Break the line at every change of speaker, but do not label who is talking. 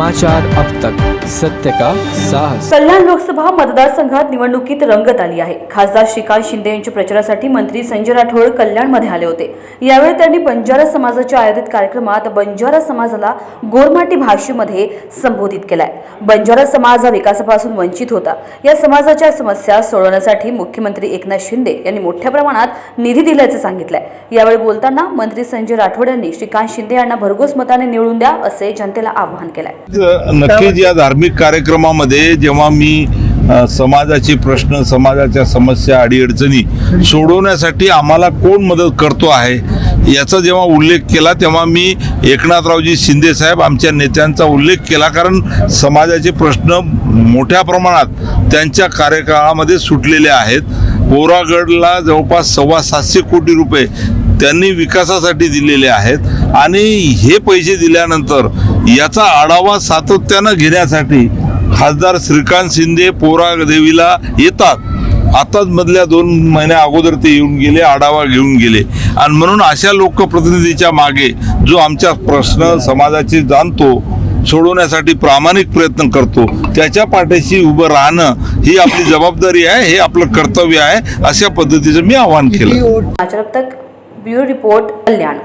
समाचार अब तक। सत्य का साहस।
कल्याण लोकसभा मतदारसंघात निवडणुकीत रंगत आली आहे. खासदार श्रीकांत शिंदे यांच्या प्रचारासाठी मंत्री संजय राठोड कल्याणमध्ये आले होते. यावेळी त्यांनी बंजारा समाजाच्या आयोजित कार्यक्रमात बंजारा समाजाला गोरमाटी भाषेमध्ये संबोधित केलाय. बंजारा समाज हा विकासापासून वंचित होता. या समाजाच्या समस्या सोडवण्यासाठी मुख्यमंत्री एकनाथ शिंदे यांनी मोठ्या प्रमाणात निधी दिल्याचं सांगितलंय. यावेळी बोलताना मंत्री संजय राठोड यांनी श्रीकांत शिंदे यांना भरघोस मताने निवडून द्या असे जनतेला आवाहन केलंय.
नक्कीच या धार्मिक कार्यक्रमामध्ये जेव्हा मी समाजाचे प्रश्न समाजाच्या समस्या अडीअडचणी सोडवण्यासाठी आम्हाला कोण मदत करतो आहे याचा जेव्हा उल्लेख केला तेव्हा मी एकनाथरावजी शिंदे साहेब आमच्या नेत्यांचा उल्लेख केला. कारण समाजाचे प्रश्न मोठ्या प्रमाणात त्यांच्या कार्यकाळामध्ये सुटलेले आहेत. पोरागडला जवळपास सव्वा सातशे कोटी रुपये त्यांनी विकासासाठी दिलेले आहेत आणि हे पैसे दिल्यानंतर याचा आढावा सातत्यानं घेण्यासाठी खासदार श्रीकांत शिंदे पोरा देवीला येतात. आताच मधल्या दोन महिन्या अगोदर ते येऊन गेले आढावा घेऊन गेले. आणि म्हणून अशा लोकप्रतिनिधीच्या मागे जो आमच्या प्रश्न समाजाचे जाणतो सोडवण्यासाठी प्रामाणिक प्रयत्न करतो त्याच्या पाठीशी उभं राहणं ही आपली जबाबदारी आहे हे आपलं कर्तव्य आहे अशा पद्धतीचं मी आवाहन केलं.
तक ब्युरो रिपोर्ट कल्याण